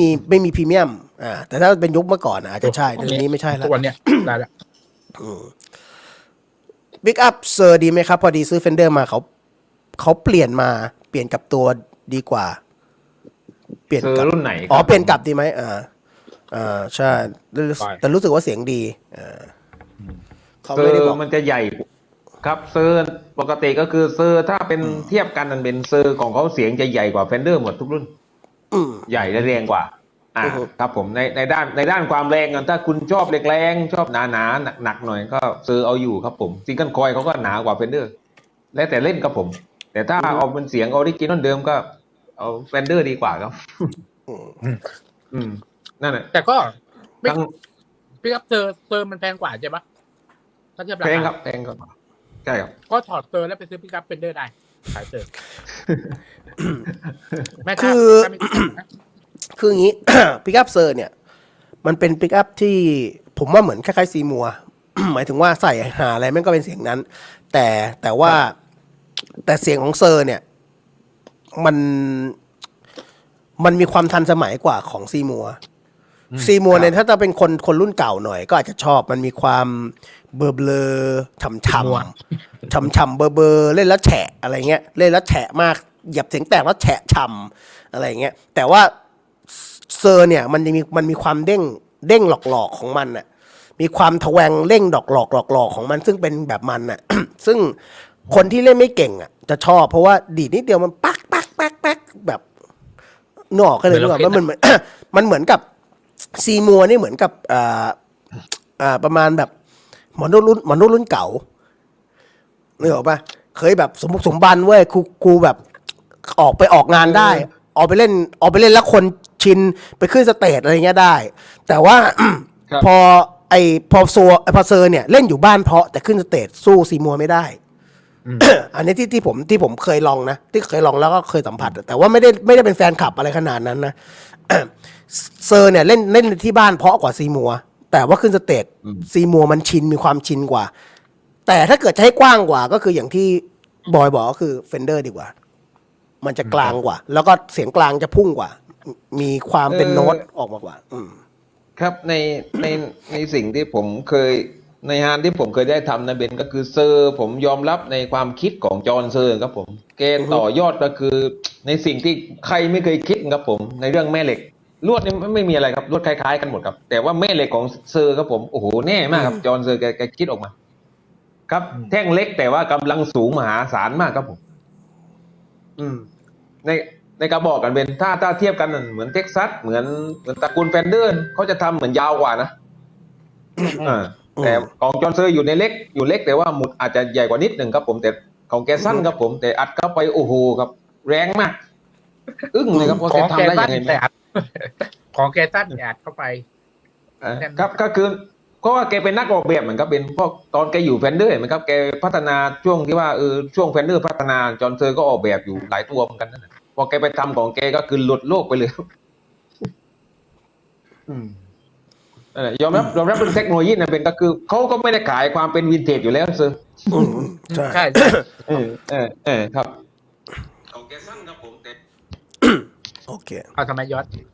มีไม่มีพรีเมียมอ่าแต่ถ้าเป็นยุคเมื่อก่อนอะอาจจะใช่แต่ทีนี้ไม่ใช่แล้ทุวกวันเนี้ยได้ละบิ๊กอัพเซอร์ดีไหมครับ พอดีซื้อเฟนเดอร์มาเขาเขาเปลี่ยนมาเปลี่ยนกับตัวดีกว่า เปลี่ยนเซอกับร์รุ่นไหนอ๋อครับเปลี่ยนกลับดีไหมอ่าอ่าใช่แต่รู้สึกว่าเสียงดีอ่าเขาเซอไม่ได้บอกร์มันจะใหญ่ครับเซอร์ปกติก็คือเซอร์ถ้าเป็นเทียบกันมันเป็นเซอร์ของเขาเสียงจะใหญ่กว่าเฟนเดอร์หมดทุกรุ่นอืม ใหญ่และแรงกว่า อ่าอือฮึครับผมในในด้านในด้านความแรงอะถ้าคุณชอบแรงๆชอบหนาหนาหนักหนักๆหน่อยก็เซอร์เอาอยู่ครับผมซิงเกิลคอยเขาก็หนากว่าเฟนเดอร์แล้วแต่เล่นครับผม แต่ถ้าเอาเป็นเสียงออริจินอลเดิมก็ เอาเฟนเดอร์ดีกว่าครับอืมนั่นแหละแต่ก็ไม่ทั้งพี่ครับเซอร์เซอร์มันแพงกว่าใช่ปะถ้าเทียบราแพงคาครับแพงครับใช่ครับก็ถอดเซอร์แล้วไปซื้อพิกับเฟนเดอร์ได้ขายเซอร์ แม่คือถ้าไม่ติดนะคืออย่างนี้ ปิกอัพเซอร์เนี่ย มันเป็นปิกอัพที่ผมว่าเหมือนคล้ายๆซีมัว หมายถึงว่าใส่หาอะไรแม่งก็เป็นเสียงนั้น แต่แต่ว่าแต่เสียงของเซอร์เนี่ย มันมันมีความทันสมัยกว่าของซีมัวซีมัวเนี่ยถ้าจะเป็นคนคนรุ่นเก่าหน่อยก็อาจจะชอบมันมีความเบลอเบลอๆช่ำช่ำช่ำช่ำเบลอเบลอๆเล่นแล้วแฉะอะไรเงี้ย เล่นแล้วแฉะมากหยับเสียงแตกแล้วแฉะช่ำอะไรเงี้ยแต่ว่าเซอร์เนี่ยมันจะมีมันมีความเด้งเด้งหลอกๆของมันน่ะมีความทะแวงเร่งดอกหลอกหลอกหลอกของมันซึ่งเป็นแบบมันน่ะ ซึ่งคนที่เล่นไม่เก่งอะ จะชอบ เพราะว่าดีดนิดเดียวมันปักปักปักปักแบบนกออกก็เลยเหมืนึอกนอเราอกมันเหมือนมันเหมือนกับซีมัวนี่เหมือนกับอ่าอ่าประมาณแบบหมอนุษย์รุ่นหมอนุษย์รุ่นเก่านึกออกปะเคยแบบสมบุกสมบันเว้ยครูครูแบบ ออกไปออกงานได้ ออกไปเล่นออกไปเล่นแล้วคนชินไปขึ้นสเตจอะไรเงี้ยได้ แต่ว่าครับพอไอพอโซพอเซอร์เนี่ยเล่นอยู่บ้านเพราะแต่ขึ้นสเตจสู้ซีมัวไม่ได้ อันนี้ที่ที่ผมที่ผมเคยลองนะ ที่เคยลองแล้วก็เคยสัมผัส แต่ว่าไม่ได้ไม่ได้เป็นแฟนคลับอะไรขนาดนั้นนะเซอร์เนี่ยเล่นเล่นที่บ้านเพราะกว่าซีมัว แต่ว่าขึ้นสเตจซีมัวมันชินมีความชินกว่า แต่ถ้าเกิดจะให้กว้างกว่าก็คืออย่างที่บอยบอกก็คือเฟนเดอร์ดีกว่า มันจะกลางกว่า แล้วก็เสียงกลางจะพุ่งกว่า มีความเป็นเออโน้ตออกมากกว่า อืม ครับในในในสิ่งที่ผมเคยในงานที่ผมเคยได้ทำนะเบนก็คือเซอร์ผมยอมรับในความคิดของจอห์นเซอร์ครับผมแกต่อยอดก็คือ ในสิ่งที่ใครไม่เคยคิดครับผม ในเรื่องแม่เหล็กลวดนี่ไม่ไม่มีอะไรครับลวดคล้ายๆกันหมดครับ แต่ว่าแม่เหล็กของเซอร์ครับผมโอ้โหแน่มากครับจอห์นเซอร์แกแกคิดออกมา ครับแท่งเล็กแต่ว่ากำลังสูงมหาศาลมากครับผม อืม ในในกระบอกกันเป็นถ้าถ้าเทียบกันน่ะเหมือนเท็กซัสเหมือนเหมือนตระกูลแฟนเดอร์เขาจะทำเหมือนยาวกว่านะอ่าแต่ของจอห์นเซอร์อยู่ในเล็กอยู่เล็กแต่ว่าหมุดอาจจะใหญ่กว่านิดหนึ่งครับผมแต่ของแกสั้นครับผม แต่อัดเข้าไปโอ้โหครับ แรงมาก อึ้งเลยครับว่าขแกองทำแกได้ตั้ยังงไงแต่อัดของแกตั้งแต่อัดเข้าไป อ่าครับก็คือ เพราะว่าแกเป็นนักออกแบบเหมือนครับเป็นพวกตอนแกอยู่แฟนเดอร์เหมือนครับแกพัฒนาช่วงที่ว่าเออช่วงแฟนเดอร์พัฒนาจอห์นเซอร์ก็ออกแบบอยู่หลายตัวเหมือนกันนั่นน่ะพอแกไปทำของแกก็คือหลุดโลกไปเลยอืมนั่นแหละยอมรับยอมรับเป็นเทคโนโลยีนะเป็นก็คือเขาก็ไม่ได้ขายความเป็นวินเทจอยู่แล้วเซอร์อืมใช่ใช่ใช่เออเออเออครับของแกสั้นครับผมแต่โอเคเอาทำไมยอด